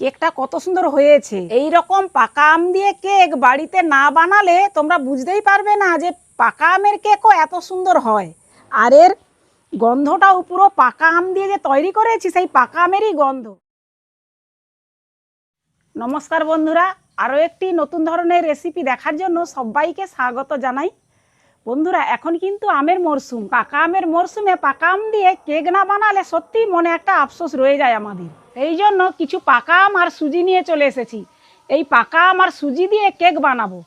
কেকটা কত সুন্দর হয়েছে। এই রকম পাকা আম দিয়ে কেক বাড়িতে না বানালে তোমরা বুঝতেই পারবে না যে পাকা আমের কেকও এত সুন্দর হয়। আর এর গন্ধটাও পুরো পাকা আম দিয়ে যে তৈরি করেছি, সেই পাকা আমেরই গন্ধ। নমস্কার বন্ধুরা, আরও একটি নতুন ধরনের রেসিপি দেখার জন্য সবাইকে স্বাগত জানাই। বন্ধুরা, এখন কিন্তু আমের মরশুম পাকা আমের মরশুমে পাকা আম দিয়ে কেক না বানালে সত্যি মনে একটা আফসোস রয়ে যায় আমাদের। এই জন্য কিছু পাকা আম আর সুজি নিয়ে চলে এসেছি। এই পাকা আম আর সুজি দিয়ে কেক বানাবো।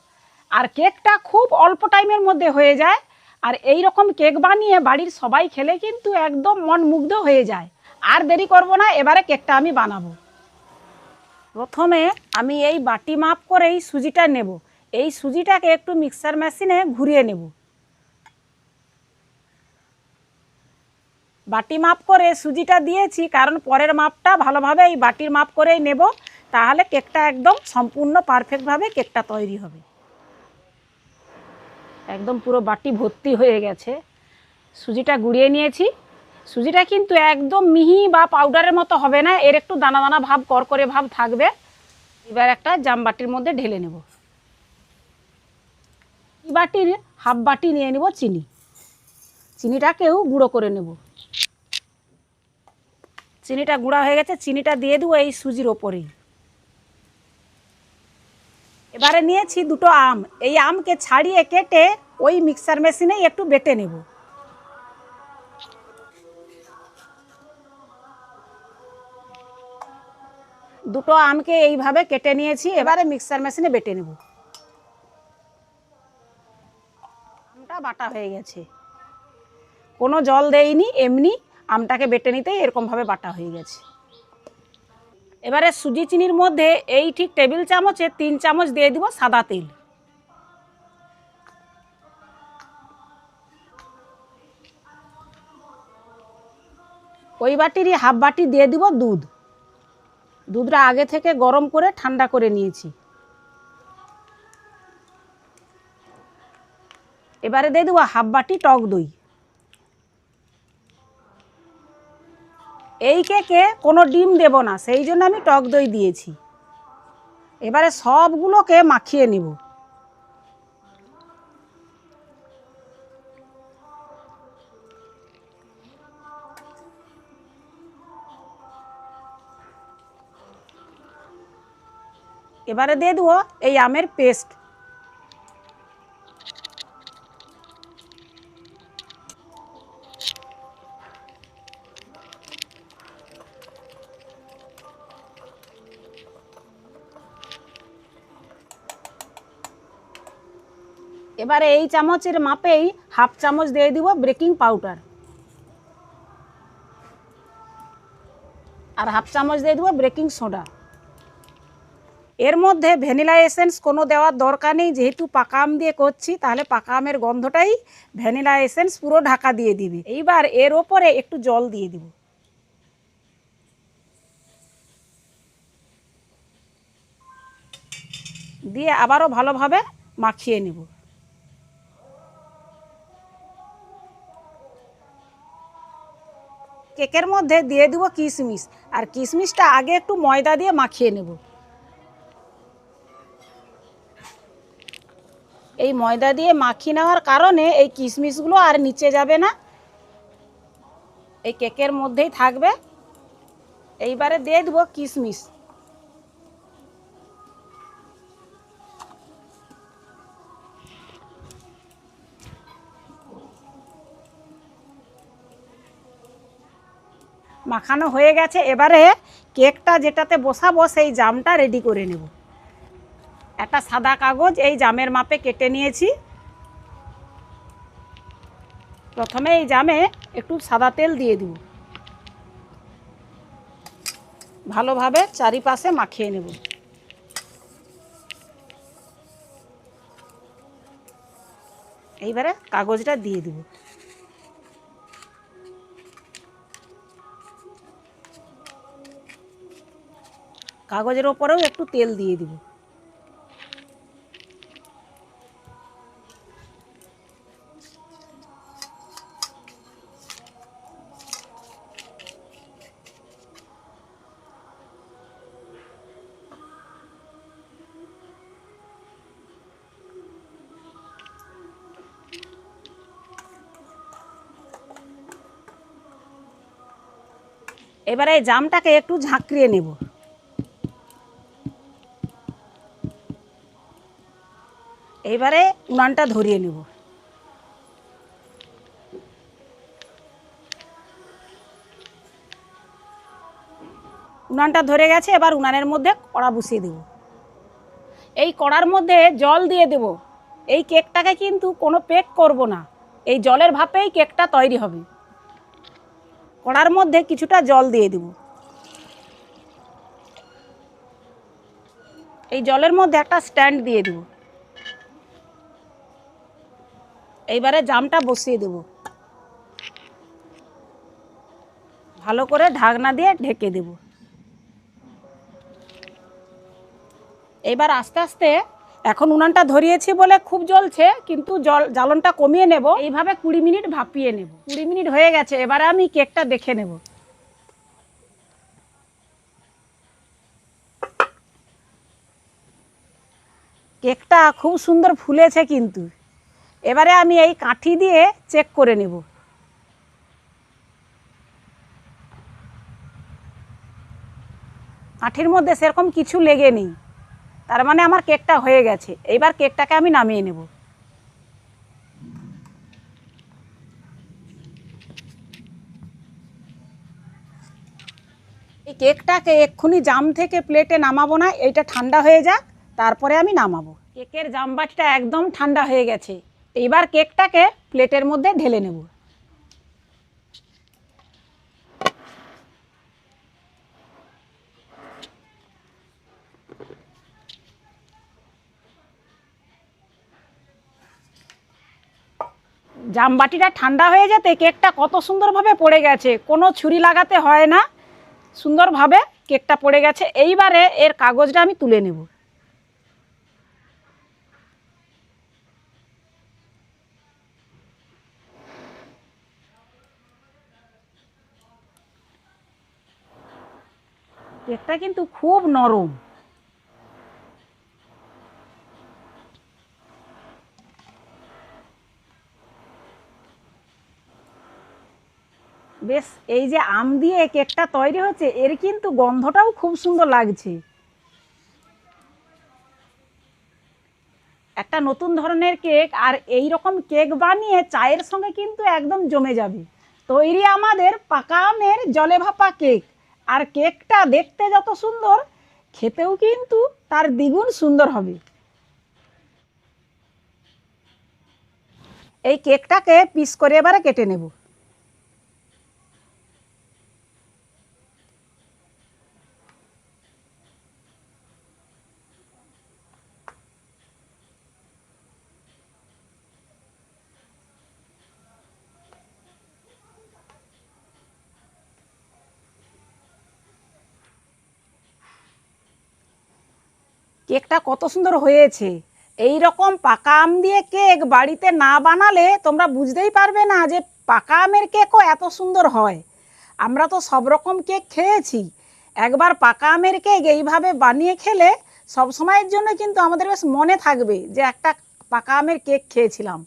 আর কেকটা খুব অল্প টাইমের মধ্যে হয়ে যায়। আর এই রকম কেক বানিয়ে বাড়ির সবাই খেলে কিন্তু একদম মন মুগ্ধ হয়ে যায়। আর দেরি করব না, এবারে কেকটা আমি বানাবো। প্রথমে আমি এই বাটি মাপ করেই সুজিটা নেব। এই সুজিটাকে একটু মিক্সার মেশিনে ঘুরিয়ে নেব। বাটি মাপ করে সুজিটা দিয়েছি, কারণ পরের মাপটা ভালোভাবে এই বাটির মাপ করেই নেব, তাহলে কেকটা একদম সম্পূর্ণ পারফেক্টভাবে কেকটা তৈরি হবে। একদম পুরো বাটি ভর্তি হয়ে গেছে। সুজিটা গুঁড়িয়ে নিয়েছি। সুজিটা কিন্তু একদম মিহি বা পাউডারের মতো হবে না, এর একটু দানা দানা ভাব, করকরে ভাব থাকবে। এবার একটা জাম বাটির মধ্যে ঢেলে নেব। বাটির হাফ বাটি নিয়ে নেব চিনি। চিনিটাকেও গুঁড়ো করে নেব। চিনিটা গুঁড়া হয়ে গেছে, চিনিটা দিয়ে দেবো এই সুজির ওপরেই। এবারে নিয়েছি দুটো আম। এই আমকে ছাড়িয়ে কেটে ওই মিক্সার মেশিনেই একটু বেটে নেব। দুটো আমকে এইভাবে কেটে নিয়েছি, এবারে মিক্সার মেশিনে বেটে নেব। আমটা বাটা হয়ে গেছে। কোনো জল দেইনি, এমনি আমটাকে বেটে নিতেই এরকমভাবে বাটা হয়ে গেছে। এবারে সুজি চিনির মধ্যে এই ঠিক টেবিল চামচে তিন চামচ দিয়ে দিব সাদা তেল। ওই বাটিরই হাফ বাটি দিয়ে দিব দুধ। দুধটা আগে থেকে গরম করে ঠান্ডা করে নিয়েছি। এবারে দিয়ে দেবো হাফ বাটি টক দই। এই কেকে কোনো ডিম দেব না, সেই জন্য আমি টক দই দিয়েছি। এবারে সবগুলোকে মাখিয়ে নিব। এবারে দিয়ে দেবো এই আমের পেস্ট। এবারে এই চামচের মাপেই হাফ চামচ দিয়ে দিব বেকিং পাউডার। আর হাফ চামচ দিয়ে দিব বেকিং সোডা। এর মধ্যে ভ্যানিলা এসেন্স কোনো দেওয়ার দরকার নেই, যেহেতু পাকা আম দিয়ে করছি, তাহলে পাকা আমের গন্ধটাই ভ্যানিলা এসেন্স পুরো ঢাকা দিয়ে দিবি। এইবার এর ওপরে একটু জল দিয়ে দিব। দিয়ে আবারও ভালোভাবে মাখিয়ে নেব। কেকের মধ্যে দিয়ে দেবো কিশমিশ। আর কিশমিশটা আগে একটু ময়দা দিয়ে মাখিয়ে নেব। এই ময়দা দিয়ে মাখিয়ে নেওয়ার কারণে এই কিশমিশগুলো আর নিচে যাবে না। এই কেকের মধ্যেই থাকবে। এইবারে দিয়ে দেবো কিশমিশ। মাখানো হয়ে গেছে, এবারে কেকটা যেটাতে বসাবো সেই জামটা রেডি করে নেব। একটা সাদা কাগজ, এই জামের মাপে কেটে নিয়েছি। প্রথমে এই জামে একটু সাদা তেল দিয়ে দিব। ভালোভাবে চারিপাশে মাখিয়ে নেব। এইবারে কাগজটা দিয়ে দিব। কাগজের ওপরেও একটু তেল দিয়ে দিব। এবারে জামটাকে একটু ঝাঁকড়িয়ে নেব। এইবারে উনানটা ধরিয়ে নেব। উনানটা ধরে গেছে, এবার উনানের মধ্যে কড়া বসিয়ে দেব। এই কড়ার মধ্যে জল দিয়ে দেব। এই কেকটাকে কিন্তু কোনো পেক করব না। এই জলের ভাপেই কেকটা তৈরি হবে। কড়ার মধ্যে কিছুটা জল দিয়ে দেব। এই জলের মধ্যে একটা স্ট্যান্ড দিয়ে দেব। এইবারে জামটা বসিয়ে দেব। ভালো করে ঢাকনা দিয়ে ঢেকে দেব। এবার আস্তে আস্তে এখন উনানটা ধরিয়েছি বলে খুব জ্বলছে, কিন্তু জল, জ্বালনটা কমিয়ে নেব। এইভাবে কুড়ি মিনিট ভাপিয়ে নেব। কুড়ি মিনিট হয়ে গেছে, এবারে আমি কেকটা দেখে নেব। কেকটা খুব সুন্দর ফুলেছে কিন্তু। এবারে আমি এই কাঠি দিয়ে চেক করে নেব। কাঠির মধ্যে সেরকম কিছু লেগে নেই। তার মানে আমার কেকটা হয়ে গেছে। এইবার কেকটাকে আমি নামিয়ে নেব। এই কেকটাকে এক্ষুনি জাম থেকে প্লেটে নামাবো না, এইটা ঠান্ডা হয়ে যাক, তারপরে আমি নামাবো। কেকের জামবাটিটা একদম ঠান্ডা হয়ে গেছে। এইবার কেকটাকে প্লেটের মধ্যে ঢেলে নেব। জামবাটিটা ঠান্ডা হয়ে যেতে কেকটা কত সুন্দরভাবে পড়ে গেছে, কোনো ছুরি লাগাতে হয় না। সুন্দরভাবে কেকটা পড়ে গেছে। এইবারে এর কাগজটা আমি তুলে নেব। কেকটা কিন্তু খুব নরম। বেশ, এই যে আম দিয়ে কেকটা তৈরি হচ্ছে, এর কিন্তু গন্ধটাও খুব সুন্দর লাগছে। একটা নতুন ধরনের কেক, আর এই রকম কেক বানিয়ে চায়ের সঙ্গে কিন্তু একদম জমে যাবে। তৈরি আমাদের পাকা আমের জলে ভাপা কেক। আর কেকটা দেখতে যত সুন্দর, খেতেও কিন্তু তার দ্বিগুণ সুন্দর হবে। এই কেকটাকে পিস করে এবারে কেটে নেব। কেকটা কত সুন্দর হয়েছে। এই রকম পাকা আম দিয়ে কেক বাড়িতে না বানালে তোমরা বুঝতেই পারবে না যে পাকা আমের কেকও এত সুন্দর হয়। আমরা তো সব রকম কেক খেয়েছি। একবার পাকা আমের কেক এইভাবে বানিয়ে খেলে সব সময়ের জন্য কিন্তু আমাদের বেশ মনে থাকবে যে একটা পাকা আমের কেক খেয়েছিলাম।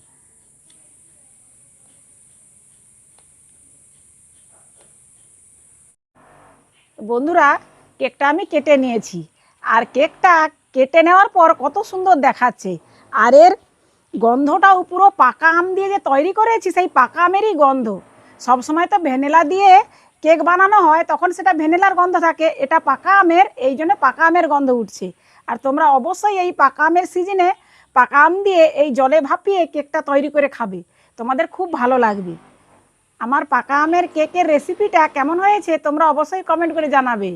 বন্ধুরা, কেকটা আমি কেটে নিয়েছি। আর কেকটা কেটে নেওয়ার পর কত সুন্দর দেখাচ্ছে। আর এর গন্ধটাও পুরো পাকা আম দিয়ে যে তৈরি করেছি, সেই পাকা আমেরই গন্ধ। সব সময় তো ভ্যানিলা দিয়ে কেক বানানো হয়, তখন সেটা ভ্যানিলার গন্ধ থাকে। এটা পাকা আমের, এই জন্য পাকা আমের গন্ধ উঠছে। আর তোমরা অবশ্যই এই পাকা আমের সিজনে পাকা আম দিয়ে এই জলে ভাপিয়ে কেকটা তৈরি করে খাবে। তোমাদের খুব ভালো লাগবে। আমার পাকা আমের কেকের রেসিপিটা কেমন হয়েছে তোমরা অবশ্যই কমেন্ট করে জানাবে।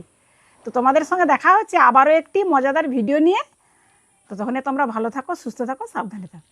তো তোমাদের সঙ্গে দেখা হচ্ছে আবারও একটি মজাদার ভিডিও নিয়ে। তো তখন তোমরা ভালো থাকো, সুস্থ থাকো, সাবধানে থাকো।